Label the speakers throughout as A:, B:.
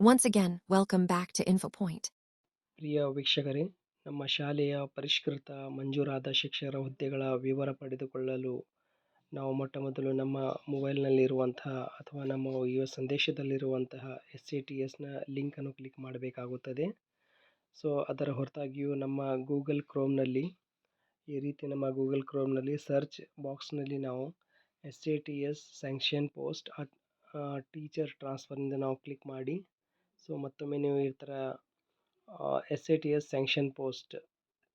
A: Once again, welcome back to InfoPoint.
B: ಪ್ರಿಯ ವೀಕ್ಷಕರೇ ನಮ್ಮ ಶಾಲೆಯ ಪರಿಷ್ಕೃತ ಮಂಜೂರಾದ ಶಿಕ್ಷಕರ ಹುದ್ದೆಗಳ ವಿವರ ಪಡೆದುಕೊಳ್ಳಲು ನಾವು ಮೊಟ್ಟ ಮೊದಲು ನಮ್ಮ ಮೊಬೈಲ್ನಲ್ಲಿರುವಂತಹ ಅಥವಾ ನಮ್ಮ ಯುವ ಸಂದೇಶದಲ್ಲಿರುವಂತಹ ಎಸ್ ಸಿ ಟಿ ಎಸ್ನ ಲಿಂಕನ್ನು ಕ್ಲಿಕ್ ಮಾಡಬೇಕಾಗುತ್ತದೆ ಸೊ ಅದರ ಹೊರತಾಗಿಯೂ ನಮ್ಮ ಗೂಗಲ್ ಕ್ರೋಮ್ನಲ್ಲಿ ಈ ರೀತಿ ನಮ್ಮ ಗೂಗಲ್ ಕ್ರೋಮ್ನಲ್ಲಿ ಸರ್ಚ್ ಬಾಕ್ಸ್ನಲ್ಲಿ ನಾವು S C T S sanction post teacher ಟ್ರಾನ್ಸ್ಫರ್ನಿಂದ ನಾವು ಕ್ಲಿಕ್ ಮಾಡಿ ಸೊ ಮತ್ತೊಮ್ಮೆ ನೀವು ಈ ಥರ S A T S sanction post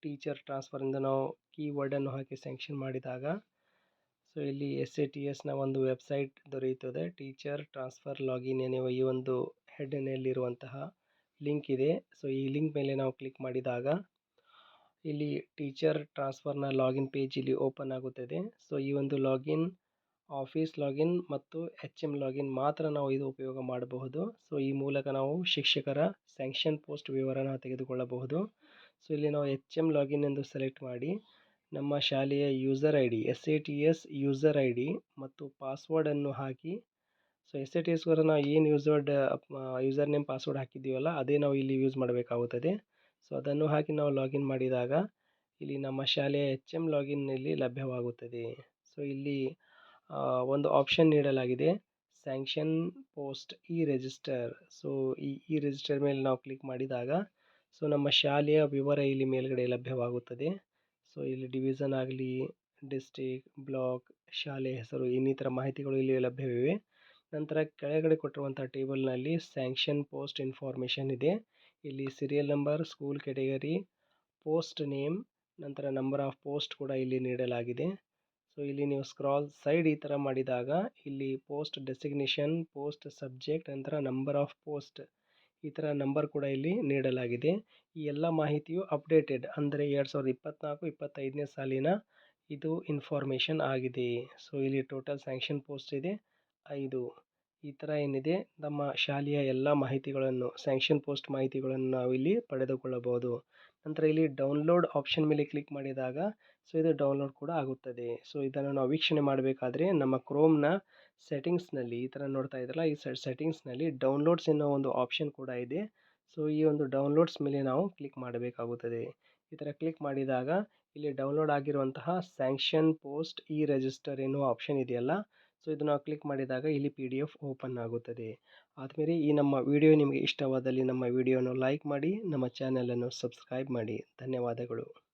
B: teacher ಟ್ರಾನ್ಸ್ಫರಿಂದ ನಾವು ಕೀವರ್ಡನ್ನು ಹಾಕಿ ಸ್ಯಾಂಕ್ಷನ್ ಮಾಡಿದಾಗ ಸೊ ಇಲ್ಲಿ ಎಸ್ ಎ ಟಿ ಎಸ್ನ ಒಂದು ವೆಬ್ಸೈಟ್ ದೊರೆಯುತ್ತದೆ. ಟೀಚರ್ ಟ್ರಾನ್ಸ್ಫರ್ ಲಾಗಿನ್ ಎನ್ನುವ ಈ ಒಂದು ಹೆಡ್ನಲ್ಲಿರುವಂತಹ ಲಿಂಕ್ ಇದೆ. ಸೊ ಈ ಲಿಂಕ್ ಮೇಲೆ ನಾವು ಕ್ಲಿಕ್ ಮಾಡಿದಾಗ, ಇಲ್ಲಿ ಟೀಚರ್ ಟ್ರಾನ್ಸ್ಫರ್ನ ಲಾಗಿನ್ ಪೇಜ್ ಇಲ್ಲಿ ಓಪನ್ ಆಗುತ್ತದೆ. ಸೊ ಈ ಒಂದು ಲಾಗಿನ್ ಆಫೀಸ್ ಲಾಗಿನ್ ಮತ್ತು ಎಚ್ ಎಂ ಲಾಗಿನ್ ಮಾತ್ರ ನಾವು ಇದು ಉಪಯೋಗ ಮಾಡಬಹುದು. ಸೊ, ಈ ಮೂಲಕ ನಾವು ಶಿಕ್ಷಕರ ಸ್ಯಾಂಕ್ಷನ್ ಪೋಸ್ಟ್ ವಿವರನ ತೆಗೆದುಕೊಳ್ಳಬಹುದು. ಸೊ, ಇಲ್ಲಿ ನಾವು ಎಚ್ ಎಂ ಲಾಗಿನ್ ಎಂದು ಸೆಲೆಕ್ಟ್ ಮಾಡಿ, ನಮ್ಮ ಶಾಲೆಯ user I D S A T S user I D ಮತ್ತು ಪಾಸ್ವರ್ಡನ್ನು ಹಾಕಿ. ಸೊ ಎಸ್ ಎ ಟಿ ಎಸ್ಗೋರ ನಾವು ಏನು ಯೂಸರ್ಡ್ ಯೂಸರ್ ನೇಮ್ ಪಾಸ್ವರ್ಡ್ ಹಾಕಿದ್ದೀವಲ್ಲ, ಅದೇ ನಾವು ಇಲ್ಲಿ ಯೂಸ್ ಮಾಡಬೇಕಾಗುತ್ತದೆ. ಸೊ, ಅದನ್ನು ಹಾಕಿ ನಾವು ಲಾಗಿನ್ ಮಾಡಿದಾಗ, ಇಲ್ಲಿ ನಮ್ಮ ಶಾಲೆಯ ಎಚ್ ಎಂ ಲಾಗಿನ್ನಲ್ಲಿ ಲಭ್ಯವಾಗುತ್ತದೆ. ಸೊ, ಇಲ್ಲಿ ಒಂದು ಆಪ್ಷನ್ ನೀಡಲಾಗಿದೆ. Sanction post e register so ಈ ಇ ರಿಜಿಸ್ಟರ್ ಮೇಲೆ ನಾವು ಕ್ಲಿಕ್ ಮಾಡಿದಾಗ ಸೊ ನಮ್ಮ ಶಾಲೆಯ ವಿವರ ಇಲ್ಲಿ ಮೇಲ್ಗಡೆ ಲಭ್ಯವಾಗುತ್ತದೆ. ಸೊ ಇಲ್ಲಿ ಡಿವಿಷನ್ ಆಗಲಿ ಡಿಸ್ಟಿಕ್ ಬ್ಲಾಕ್ ಶಾಲೆ ಹೆಸರು, ಇನ್ನಿತರ ಮಾಹಿತಿಗಳು ಇಲ್ಲಿ ಲಭ್ಯವಿವೆ. ನಂತರ ಕೆಳಗಡೆ ಕೊಟ್ಟಿರುವಂಥ ಟೇಬಲ್ನಲ್ಲಿ ಸ್ಯಾಂಕ್ಷನ್ ಪೋಸ್ಟ್ ಇನ್ಫಾರ್ಮೇಷನ್ ಇದೆ. ಇಲ್ಲಿ serial number school category post name ನಂತರ ನಂಬರ್ ಆಫ್ ಪೋಸ್ಟ್ ಕೂಡ ಇಲ್ಲಿ ನೀಡಲಾಗಿದೆ. ಸೊ ಇಲ್ಲಿ ನೀವು ಸ್ಕ್ರಾಲ್ ಸೈಡ್ ಈ ಥರ ಮಾಡಿದಾಗ, ಇಲ್ಲಿ ಪೋಸ್ಟ್ ಡೆಸಿಗ್ನೇಷನ್ ಪೋಸ್ಟ್ ಸಬ್ಜೆಕ್ಟ್ ನಂತರ ನಂಬರ್ ಆಫ್ ಪೋಸ್ಟ್ ಈ ಥರ ನಂಬರ್ ಕೂಡ ಇಲ್ಲಿ ನೀಡಲಾಗಿದೆ. ಈ ಎಲ್ಲ ಮಾಹಿತಿಯು ಅಪ್ಡೇಟೆಡ್ ಅಂದರೆ ಎರಡು ಸಾವಿರದ ಇಪ್ಪತ್ತ್ನಾಲ್ಕು ಇಪ್ಪತ್ತೈದನೇ ಸಾಲಿನ ಇದು ಇನ್ಫಾರ್ಮೇಷನ್ ಆಗಿದೆ. ಸೊ ಇಲ್ಲಿ ಟೋಟಲ್ ಸ್ಯಾಂಕ್ಷನ್ ಪೋಸ್ಟ್ ಇದೆ, ಐದು. ಈ ಥರ ಏನಿದೆ, ನಮ್ಮ ಶಾಲೆಯ ಎಲ್ಲ ಮಾಹಿತಿಗಳನ್ನು ಸ್ಯಾಂಕ್ಷನ್ ಪೋಸ್ಟ್ ಮಾಹಿತಿಗಳನ್ನು ನಾವು ಇಲ್ಲಿ ಪಡೆದುಕೊಳ್ಳಬಹುದು. ನಂತರ ಇಲ್ಲಿ ಡೌನ್ಲೋಡ್ ಆಪ್ಷನ್ ಮೇಲೆ ಕ್ಲಿಕ್ ಮಾಡಿದಾಗ ಸೊ ಇದು ಡೌನ್ಲೋಡ್ ಕೂಡ ಆಗುತ್ತದೆ. ಸೊ ಇದನ್ನು ನಾವು ವೀಕ್ಷಣೆ ಮಾಡಬೇಕಾದ್ರೆ ನಮ್ಮ ಕ್ರೋಮ್ನ ಸೆಟ್ಟಿಂಗ್ಸ್ನಲ್ಲಿ ಈ ಥರ ನೋಡ್ತಾ ಇದ್ರಲ್ಲ, ಈ ಸೆಟ್ಟಿಂಗ್ಸ್ನಲ್ಲಿ ಡೌನ್ಲೋಡ್ಸ್ ಎನ್ನೋ ಒಂದು ಆಪ್ಷನ್ ಕೂಡ ಇದೆ. ಸೊ ಈ ಒಂದು ಡೌನ್ಲೋಡ್ಸ್ ಮೇಲೆ ನಾವು ಕ್ಲಿಕ್ ಮಾಡಬೇಕಾಗುತ್ತದೆ. ಈ ಥರ ಕ್ಲಿಕ್ ಮಾಡಿದಾಗ, ಇಲ್ಲಿ ಡೌನ್ಲೋಡ್ ಆಗಿರುವಂತಹ ಸ್ಯಾಂಕ್ಷನ್ ಪೋಸ್ಟ್ ಇ ರಿಜಿಸ್ಟರ್ ಎನ್ನುವ ಆಪ್ಷನ್ ಇದೆಯಲ್ಲ ಸೊ, ಇದನ್ನು ಕ್ಲಿಕ್ ಮಾಡಿದಾಗ ಇಲ್ಲಿ ಪಿ ಡಿ ಎಫ್ ಓಪನ್ ಆಗುತ್ತದೆ. ಆದಮೇಲೆ ಈ ನಮ್ಮ ವಿಡಿಯೋ ನಿಮಗೆ ಇಷ್ಟವಾದಲ್ಲಿ ನಮ್ಮ ವಿಡಿಯೋನ ಲೈಕ್ ಮಾಡಿ, ನಮ್ಮ ಚಾನಲನ್ನು ಸಬ್ಸ್ಕ್ರೈಬ್ ಮಾಡಿ. ಧನ್ಯವಾದಗಳು.